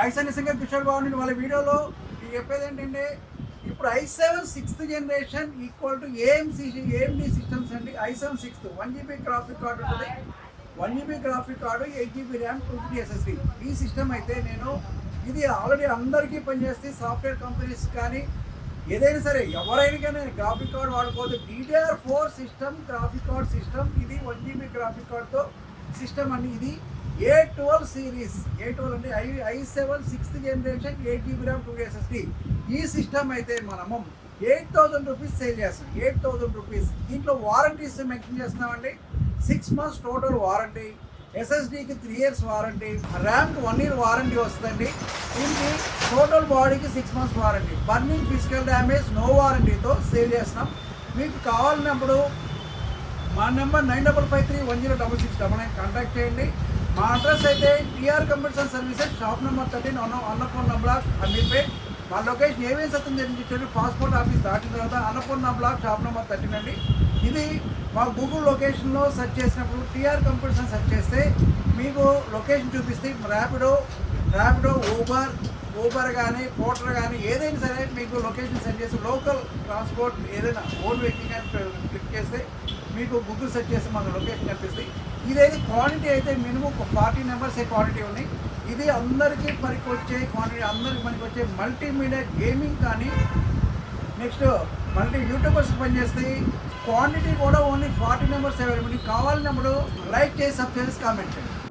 Ice నిజంగా కిషోర్ బాబు వాళ్ళ వీడియోలో చెప్పేది ఏంటంటే ఇప్పుడు I seven sixth generation equal to AMC AMD systems అండి. I seven sixth. One GB graphic card ఉంటుంది. One GB graphic card eight GB RAM two fifty SSD ఈ సిస్టమ్ అయితే నేను ఇది ఆల్రెడీ అందరికీ పనిచేస్తే సాఫ్ట్వేర్ కంపెనీస్ కానీ ఏదైనా సరే ఎవరైనా కానీ graphic card వాడుకోవద్దు. DDR four system graphic card system ఇది వన్ జీబీ గ్రాఫిక్ కార్డ్తో సిస్టమ్ అండి. ఇది A twelve series A twelve అంటే I I seven sixth generation eight GB RAM two SSD ఈ సిస్టమ్ అయితే మనము ఎయిట్ థౌజండ్ రూపీస్ సేల్ చేస్తాం. Eight thousand rupees దీంట్లో వారంటీస్ మెన్షన్ చేస్తున్నామండి. సిక్స్ మంత్స్ టోటల్ వారంటీ ఎస్ఎస్డికి త్రీ ఇయర్స్ వారంటీ ర్యామ్కి one year warranty వస్తుందండి. దీనికి టోటల్ బాడీకి six months warranty burning physical damage no వారంటీతో sale చేస్తున్నాం. మీకు కావాలన్నప్పుడు మా number nine double five three one zero double six double nine contact చేయండి. మా అడ్రస్ అయితే TR computer services shop number thirteen Anna Annapurna block Ameerpet. మా location ఏమేమి సత్యం జరిగించారు passport office దాటిన తర్వాత Annapurna block shop number thirteen అండి. ఇది మా గూగుల్ లొకేషన్లో సెర్చ్ చేసినప్పుడు టీఆర్ కంప్యూటర్స్ సెర్చ్ చేస్తే మీకు లొకేషన్ చూపిస్తే ర్యాపిడో ర్యాపిడో ఊబర్ ఊబర్ కానీ పోటర్ కానీ ఏదైనా సరే మీకు లొకేషన్ సెండ్ చేసి లోకల్ ట్రాన్స్పోర్ట్ ఏదైనా ఓన్ వెహికల్ కానీ క్లిక్ చేస్తే మీకు గూగుల్ సెర్చ్ చేసి మన లొకేషన్ కనిపిస్తుంది. ఇదైతే క్వాంటిటీ అయితే మినిమం ఫార్టీ నెంబర్స్ క్వాంటిటీ ఉన్నాయి. ఇది అందరికీ పనికి వచ్చే క్వాంటిటీ అందరికి మనకి వచ్చే మల్టీమీడియా గేమింగ్ కానీ నెక్స్ట్ మల్టీ యూట్యూబర్స్ పనిచేస్తాయి. క్వాంటిటీ కూడా ఓన్లీ ఫార్టీ నెంబర్స్ అవైలబుల్ కావాలన్నప్పుడు లైక్ చేసి సబ్ చేసి కామెంట్ చేయండి.